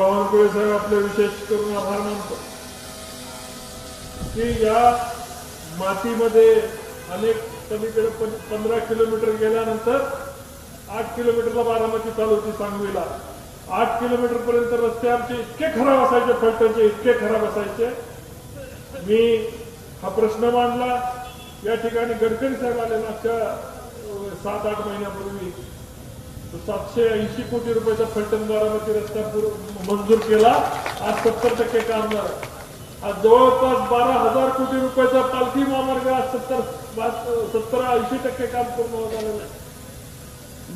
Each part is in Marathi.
बावनकुळे साहेब आपले विशेष करून आभार मानतो. की या मातीमध्ये अनेक पलीकडे पंधरा किलोमीटर गेल्यानंतर आठ किलोमीटरला बारामती चालू होती सांगवीला. आठ किलोमीटर पर्यंत रस्ते आमचे इतके खराब असायचे फलटणचे इतके खराब असायचे. मी हा प्रश्न मांडला. या ठिकाणी गडकरी साहेब आले मागच्या सात आठ महिन्यापूर्वी. सातशे ऐंशी कोटी रुपयाचा फलटण बारामती रस्ता मंजूर केला. आज सत्तर टक्के काम झालं आज जवळपास बारा हजार कोटी रुपयाचा पालखी महामार्ग आज सत्तर सत्तर ऐंशी टक्के काम पूर्ण होत आलेलं आहे.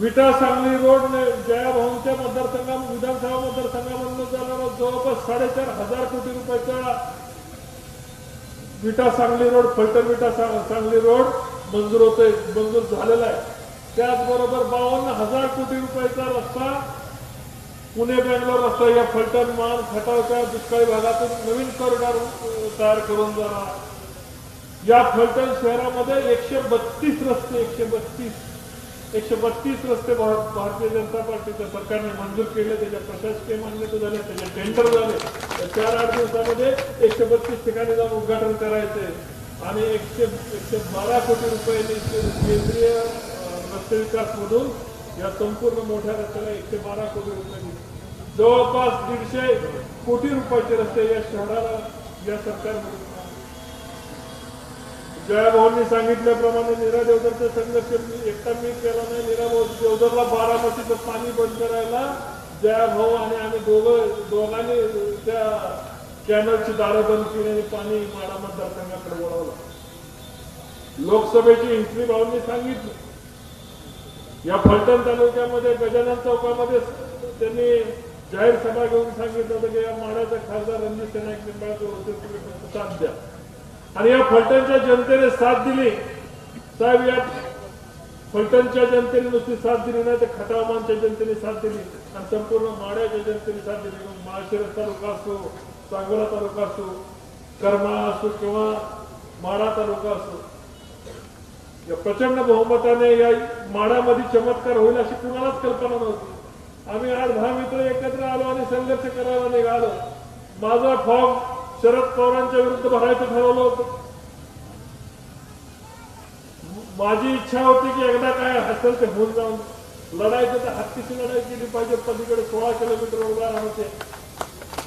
विटा सांगली रोड जया भाऊंच्या मतदारसंघा विधानसभा मतदारसंघामधून जाणारा जवळपास साडेचार हजार कोटी रुपयाचा विटा सांगली रोड फलटण विटा सांगली रोड मंजूर होतोय मंजूर झालेला आहे. त्याचबरोबर बावन्न हजार कोटी रुपयाचा रस्ता पुणे बेंगलोर रस्ता या फलटण मान खटावच्या दुष्काळी भागातून नवीन कॉरिडॉर तयार करून जाणार. या फलटण शहरामध्ये एकशे बत्तीस रस्ते एकशे बत्तीस एकशे बत्तीस रस्ते भार- भारतीय जनता पार्टीच्या सरकारने मंजूर केले त्याच्या प्रशासकीय मान्यता झाले त्याचे टेंडर झाले. चार आठ दिवसामध्ये एकशे बत्तीस ठिकाणी जाऊन उद्घाटन करायचे आणि एकशे एकशे बारा कोटी रुपयांनी केंद्रीय अ, विकास या संपूर्ण मोठ्या रस्त्याला एकशे बारा कोटी रुपये दिले. जवळपास दीडशे कोटी रुपयाचे रस्ते या शहराला या सरकारमध्ये जयाभाऊंनी सांगितल्याप्रमाणे नीरा देवधरचा संघर्ष एकटा मी केला नाही. नीरा भाऊ देवधरला बारामतीचं पाणी बंद करायला जयाभाऊ आणि आम्ही दोघं दोघांनी त्या कॅनलची दारं बंद केली आणि पाणी माडा मतदारसंघाकडे वळवलं. लोकसभेची हिंसणी भाऊंनी सांगितलं या फलटण तालुक्यामध्ये गजानन चौकामध्ये त्यांनी जाहीर सभा घेऊन सांगितलं होतं की या माड्याचा खासदार रणजित सिन्हा निंबाळकर होते तुम्ही साथ द्या. आणि या फलटणच्या जनतेने साथ दिली. साहेब या फलटणच्या जनतेने नुसती साथ दिली नाही तर खटावमानच्या जनतेने साथ दिली. आणि संपूर्ण माड्याच्या जनतेने साथ दिली. माळशिरस तालुका असो सांगोला तालुका असो करमाळा असो किंवा माडा तालुका असो या प्रचंड बहुमताने या माडामध्ये चमत्कार होईल अशी कुणालाच कल्पना नव्हती. आम्ही आज दहा मित्र एकत्र आलो आणि संघर्ष करायला निघालो. माझा फॉर्म शरद पवारांच्या विरुद्ध भरायचं ठरवलं होतं. माझी इच्छा होती की एकदा काय असेल ते होऊन जाऊन. लढायचं तर हत्तीची लढाई केली पाहिजे पलीकडे सोळा किलोमीटर उभा राहते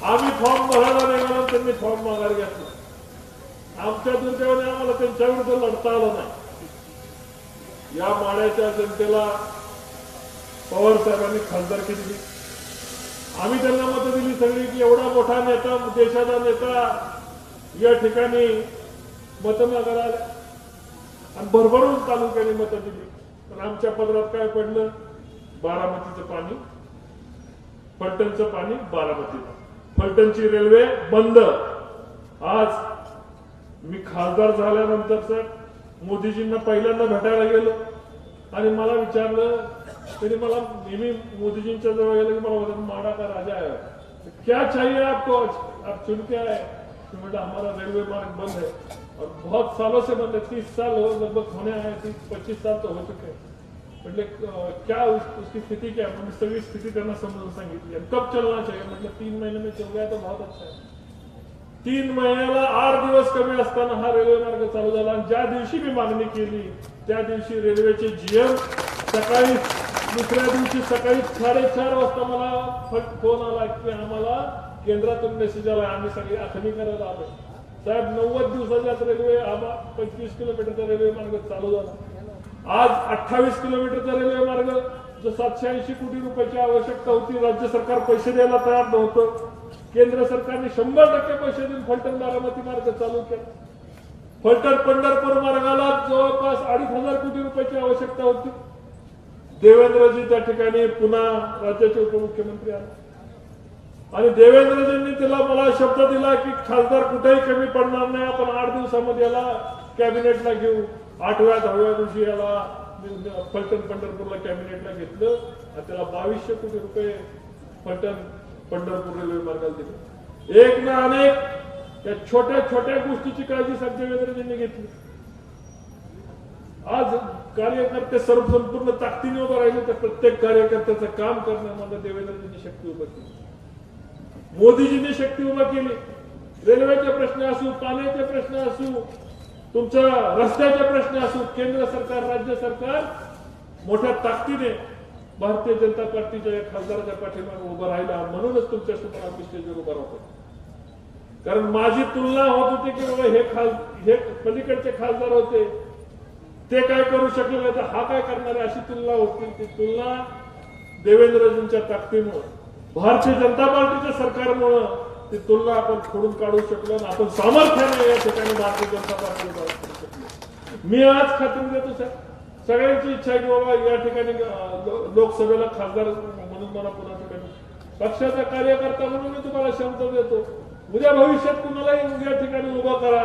आम्ही फॉर्म भरायला निघालो त्यांनी फॉर्म माघार घेतला. आमच्या दुर्दैवाने आम्हाला त्यांच्या विरुद्ध लढता आलं नाही. या माड्याच्या जनतेला पवार साहेबांनी खासदारकी दिली आम्ही त्यांना मतं दिली सगळी की एवढा मोठा नेता देशाचा नेता या ठिकाणी मतं मागायला आल्या. आणि भरभरून तालुक्याने मतं दिली. पण आमच्या पदरात काय पडलं? बारामतीचं पाणी फलटणचं पाणी बारामतीला फलटणची रेल्वे बंद. आज मी खासदार झाल्यानंतर साहेब मोदीजींना पहिल्यांदा भेटायला गेलो. आणि मला विचारलं तरी मला नेहमी मोदीजींच्या जवळ गेलं की मला बोलतात माडा का राजा आहे? क्या चाहिए आपको? आप चुन के आए तो बेटा हमारा रेलवे मार्ग बंद है और बहुत सालों से बंद है तीस साल हो लगभग होने आए तीस पच्चीस साल तो हो चुके मतलब म्हटले क्या उस, उसकी स्थिति क्या है? मैंने सभी स्थिति त्यांना समजून सांगितली कब चलना चाहिए? मतलब तीन महीने में चल गया तो बहुत अच्छा है। तीन महिन्याला आठ दिवस कमी असताना हा रेल्वे मार्ग चालू झाला आणि ज्या दिवशी मी मागणी केली त्या दिवशी रेल्वेचे जीएम सकाळी दुसऱ्या दिवशी सकाळी साडेचार वाजता मला फट फोन आला की आम्हाला केंद्रातून मेसेज आला आम्ही सगळी आखणी करायला आलो. साहेब नव्वद दिवसाच्याच रेल्वे आम्हा पंचवीस किलोमीटरचा रेल्वे मार्ग चालू झाला. आज अठ्ठावीस किलोमीटरचा रेल्वे मार्ग जो सातशे ऐंशी कोटी रुपयाची आवश्यकता होती राज्य सरकार पैसे द्यायला तयार नव्हतं. केंद्र सरकारने शंभर टक्के पैसे देऊन फलटण बारामती मार्ग चालू केला. फलटण पंढरपूर मार्गाला जवळपास अडीच हजार कोटी रुपयाची आवश्यकता होती. देवेंद्रजी त्या ठिकाणी पुन्हा राज्याचे उपमुख्यमंत्री आले. आणि देवेंद्रजींनी तिला मला शब्द दिला की खासदार कुठेही कमी पडणार नाही आपण आठ दिवसामध्ये याला कॅबिनेटला घेऊ. आठव्या दहाव्या दिवशी याला फलटण पंढरपूरला कॅबिनेटला घेतलं. आणि त्याला बावीसशे कोटी रुपये फलटण पंढरपूर रेल्वे मार्गाला दिले एक ना अनेक त्या छोट्या छोट्या गोष्टीची काळजी साहेब वेगळ्यांनी घेतली. आज कार्यकर्ते सर्व संपूर्ण ताकदीने उभं राहिले तर प्रत्येक कार्यकर्त्याचं काम करण्यामध्ये देवेंद्रजींनी शक्ती उभं केली. मोदीजींनी शक्ती उभा केली. रेल्वेचे प्रश्न असू पाण्याचे प्रश्न असू तुमच्या रस्त्याचे प्रश्न असू केंद्र सरकार राज्य सरकार मोठ्या ताकदीने भारतीय जनता पार्टीच्या या खासदाराच्या पाठीमागे उभं राहिला म्हणूनच तुमच्यासमोर आम्ही स्टेजवर उभा राहतो कारण माझी तुलना होत होती की बाबा हे खास हे पलीकडचे खासदार होते ते काय करू शकले नाही तर हा काय करणार आहे अशी तुलना होती ती तुलना देवेंद्रजींच्या ताकदीमुळं भारतीय जनता पार्टीच्या सरकारमुळं ती तुलना आपण खोडून काढू शकलो आणि आपण सामर्थ्याने या ठिकाणी भारतीय जनता पार्टीला मी आज खात्री देतो साहेब सगळ्यांची इच्छा आहे की बाबा या ठिकाणी लोकसभेला खासदार म्हणून मला पुन्हा ठिकाणी. पक्षाचा कार्यकर्ता म्हणून मी तुम्हाला शब्द देतो. उद्या भविष्यात कुणालाही या ठिकाणी उभं करा.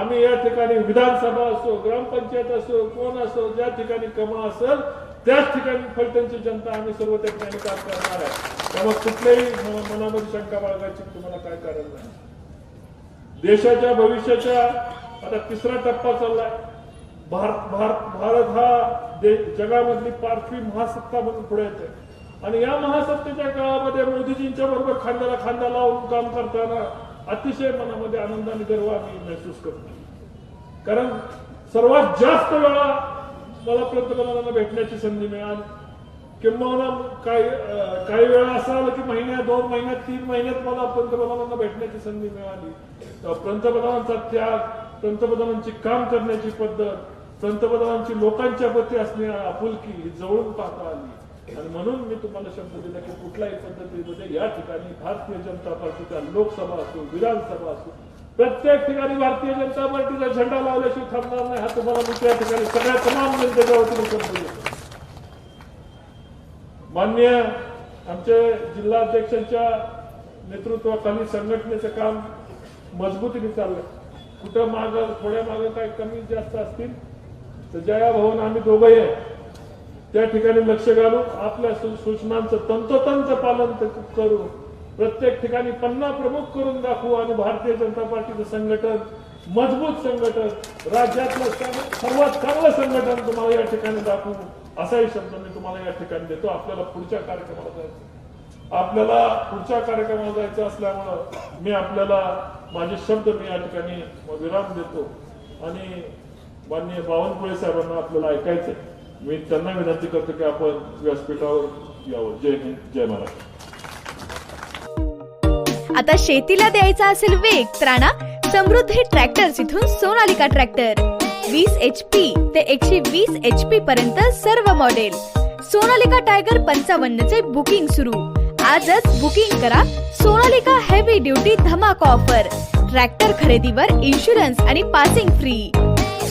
आम्ही या ठिकाणी विधानसभा असो ग्रामपंचायत असो कोण असो ज्या ठिकाणी कमा असेल त्याच ठिकाणी फलटणची जनता आम्ही सर्व त्या ठिकाणी काम करणार आहे. त्यामुळे कुठल्याही मनामध्ये शंका बाळगायची तुम्हाला काय कारण नाही. देशाच्या भविष्याच्या आता तिसरा टप्पा चाललाय. भारत भारत भारत हा जगामधली पाचवी महासत्ता म्हणून पुढे येते आणि या महासत्तेच्या काळामध्ये मोदीजींच्या बरोबर खांद्याला खांदा लावून काम करताना अतिशय मनामध्ये आनंद आणि गर्व आम्ही महसूस करतो. कारण सर्वात जास्त वेळा मला पंतप्रधानांना भेटण्याची संधी मिळाली. किंवा काही अं, काही वेळा असं आलं की महिन्या दोन महिन्यात तीन महिन्यात मला पंतप्रधानांना भेटण्याची संधी मिळाली. पंतप्रधानांचा त्याग पंतप्रधानांची काम करण्याची पद्धत पंतप्रधानांची लोकांच्या प्रती असणे आपुलकी जवळून पाहता आली. आणि म्हणून मी तुम्हाला शब्द दिला की कुठल्याही पद्धतीमध्ये या ठिकाणी भारतीय जनता पार्टीचा लोकसभा असो विधानसभा असो प्रत्येक ठिकाणी भारतीय जनता पार्टीचा झेंडा लावल्याशिवाय थांबणार नाही हा तुम्हाला मी त्या ठिकाणी सगळ्या तमाम जनतेच्या वतीने शब्द देतो मान्य आमचे जिल्हाध्यक्षांच्या नेतृत्वाखाली संघटनेचं काम मजबूतीने चाललंय. कुठं माग थोड्या माग काय कमी जास्त असतील जया भवन आम्ही दोघंही आहे. त्या ठिकाणी लक्ष घालू आपल्या सूचनांचं तंतोतंत पालन करू प्रत्येक ठिकाणी पन्ना प्रमुख करून दाखवू आणि भारतीय जनता पार्टीचं संघटन मजबूत संघटन राज्यातलं सर्वात चांगलं संघटन तुम्हाला या ठिकाणी दाखवू. असाही शब्द मी तुम्हाला या ठिकाणी देतो. आपल्याला पुढच्या कार्यक्रमाला जायचं आपल्याला पुढच्या कार्यक्रमाला जायचं असल्यामुळं मी आपल्याला माझे शब्द मी या ठिकाणी विराम देतो. आणि माननीय बावनकुळे साहेबांना आपल्याला ऐकायचंय. मी त्यांना विनंती करतो की आपण व्यासपीठावर यावं. जय हिंद जय महाराष्ट्र. आता शेतीला द्यायचा असेल वेग तर आणा समृद्धी ट्रॅक्टर्स इथून सोनालिका ट्रॅक्टर. वीस एच पी ते एकशे वीस एच पी पर्यंत सर्व मॉडेल सोनालिका टायगर पंचावन्न चे बुकिंग सुरू. आजच बुकिंग करा सोनालिका हेवी ड्युटी धमाका ऑफर ट्रॅक्टर खरेदीवर इन्शुरन्स आणि पासिंग फ्री